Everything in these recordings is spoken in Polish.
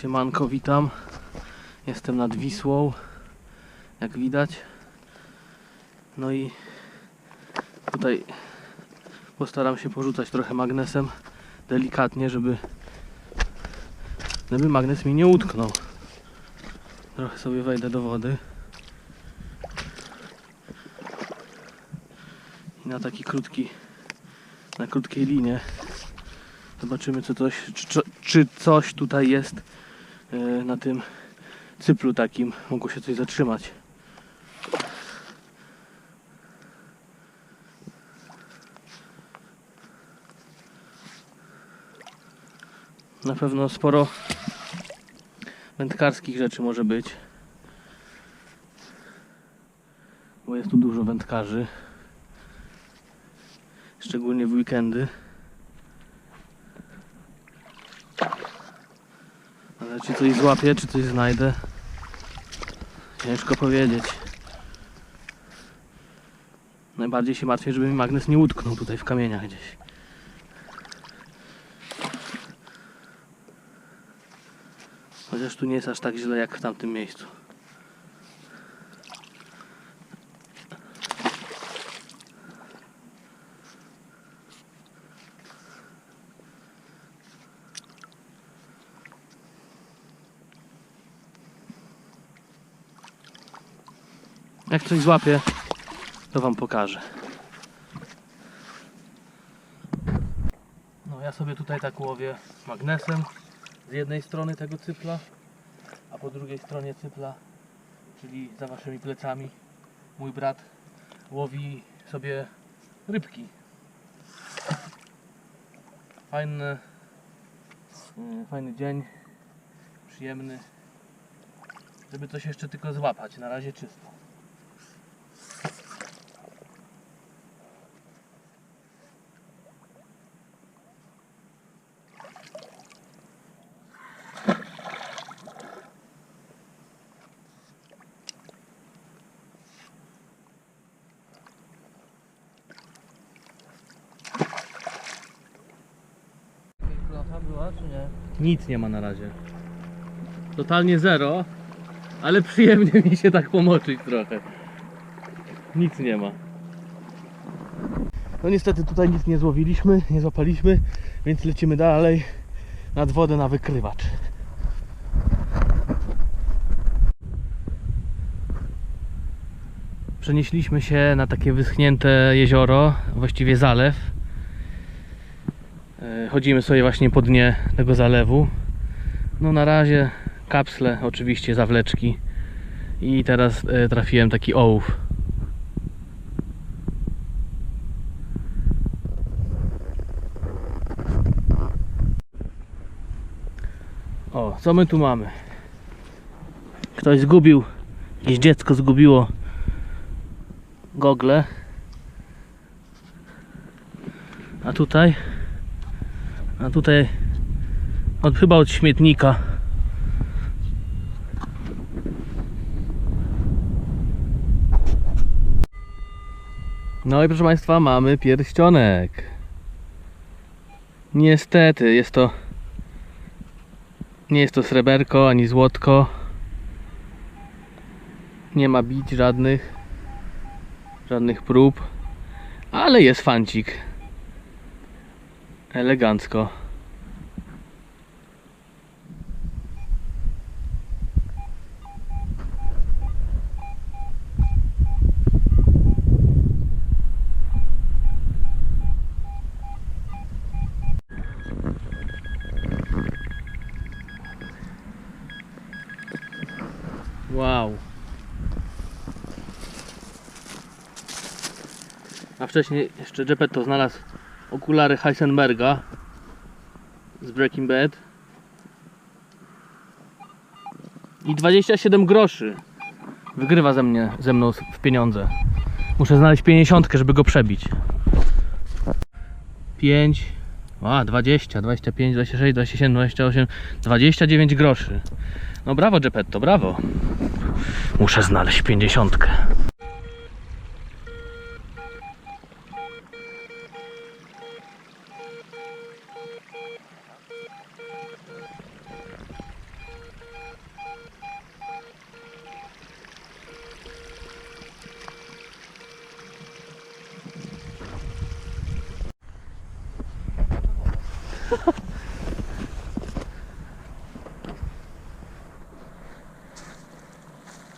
Siemanko, witam. Jestem nad Wisłą, jak widać. No i tutaj postaram się porzucać trochę magnesem, delikatnie, żeby żeby magnes mi nie utknął. Trochę sobie wejdę do wody. I na taki krótki, na krótkiej linie zobaczymy co coś, czy, czy, coś tutaj jest na tym cyplu takim mogło się coś zatrzymać. Na pewno sporo wędkarskich rzeczy może być. Bo jest tu dużo wędkarzy. Szczególnie w weekendy. Czy coś złapię, czy coś znajdę? Ciężko powiedzieć. Najbardziej się martwię, żeby mi magnes nie utknął tutaj w kamieniach gdzieś. Chociaż tu nie jest aż tak źle jak w tamtym miejscu. Jak coś złapię, to wam pokażę. No ja sobie tutaj tak łowię magnesem z jednej strony tego cypla, a po drugiej stronie cypla, czyli za waszymi plecami, mój brat łowi sobie rybki. Fajny, yy, fajny dzień, przyjemny, żeby coś jeszcze tylko złapać. Na razie czysto. Czy nie? Nic nie ma na razie. Totalnie zero, ale przyjemnie mi się tak pomoczyć trochę. Nic nie ma. No niestety tutaj nic nie złowiliśmy, nie złapaliśmy, więc lecimy dalej nad wodę na wykrywacz. Przenieśliśmy się na takie wyschnięte jezioro, właściwie zalew. E, Chodzimy sobie właśnie po dnie tego zalewu. No na razie kapsle, oczywiście zawleczki. I teraz e, trafiłem taki ołów. O, co my tu mamy? Ktoś zgubił, jakieś dziecko zgubiło gogle. A tutaj a tutaj od, chyba od śmietnika. No i proszę Państwa, mamy pierścionek. Niestety jest to nie jest to sreberko ani złotko. Nie ma bić żadnych żadnych prób, ale jest fancik elegancko. Wow. A wcześniej jeszcze Geppetto znalazł okulary Heisenberga z Breaking Bad. I 27 groszy wygrywa ze mnie ze mną w pieniądze. Muszę znaleźć 50 żeby go przebić. 5 a 20, 25, 26, 27, 28 29 groszy. No brawo Geppetto, brawo. Muszę znaleźć 50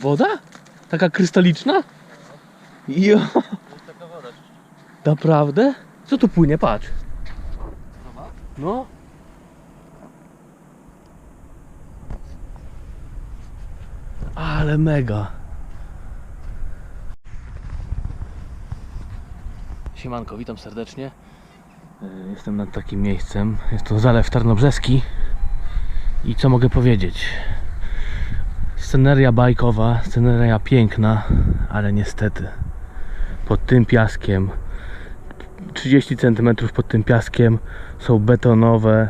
Woda? Taka krystaliczna? Jo, Jest taka woda. naprawdę? Co tu płynie? Patrz. No. Ale mega. Siemanko, witam serdecznie. E, Jestem nad takim miejscem. Jest to Zalew Tarnobrzeski. I co mogę powiedzieć? Sceneria bajkowa, sceneria piękna, ale niestety pod tym piaskiem 30 cm pod tym piaskiem są betonowe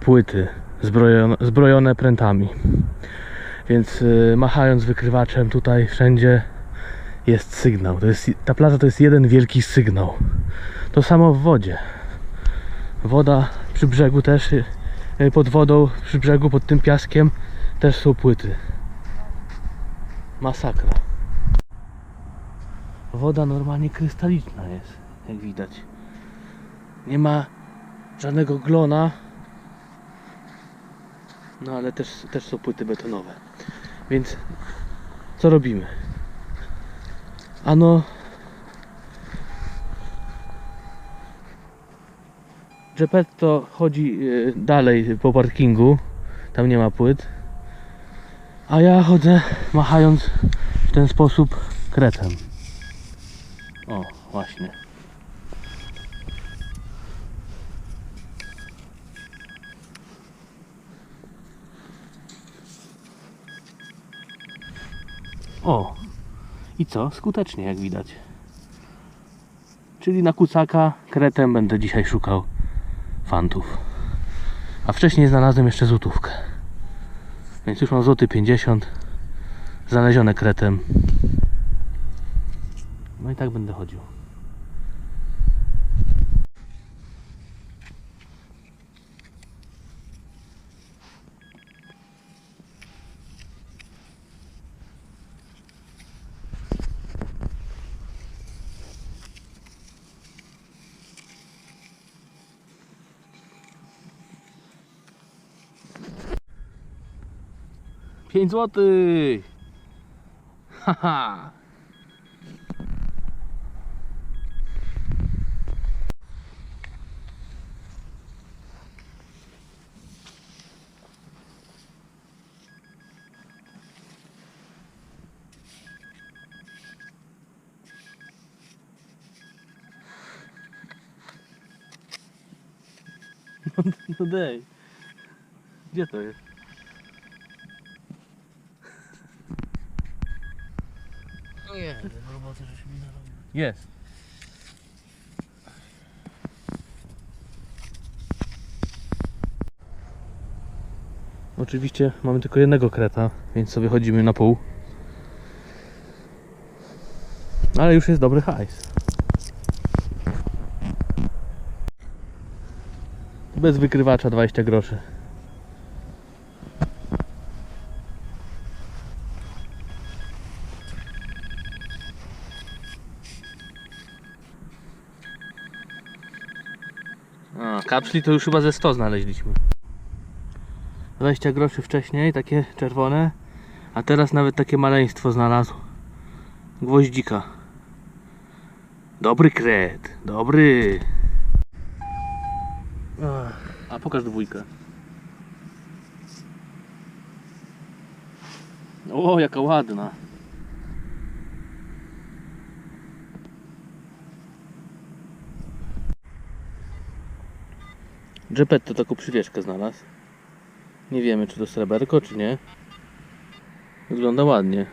płyty zbrojone, zbrojone prętami. Więc y, machając wykrywaczem tutaj wszędzie jest sygnał. To jest, ta plaża to jest jeden wielki sygnał. To samo w wodzie. Woda przy brzegu też, y, pod wodą, przy brzegu, pod tym piaskiem też są płyty. Masakra. Woda normalnie krystaliczna jest, jak widać. Nie ma żadnego glona. No ale też, też są płyty betonowe. Więc co robimy? Ano Geppetto chodzi y, dalej po parkingu. Tam nie ma płyt. A ja chodzę machając w ten sposób kretem. O, właśnie. O! I co? Skutecznie jak widać. Czyli na kucaka kretem będę dzisiaj szukał fantów. A wcześniej znalazłem jeszcze złotówkę. Więc już mam złoty 50 znalezione kretem. No i tak będę chodził. Pięć złotych! Haha! No, dej. Gdzie to jest? Nie, narobili. Jest. Oczywiście mamy tylko jednego kreta, więc sobie chodzimy na pół. Ale już jest dobry hajs. Bez wykrywacza 20 groszy. A, kapsli to już chyba ze 100 znaleźliśmy. 20 groszy wcześniej, takie czerwone, a teraz nawet takie maleństwo znalazł. Gwoździka. Dobry kret, dobry. A pokaż dwójkę. O, jaka ładna. Geppetto taką przywieszkę znalazł. Nie wiemy czy to sreberko czy nie. Wygląda ładnie.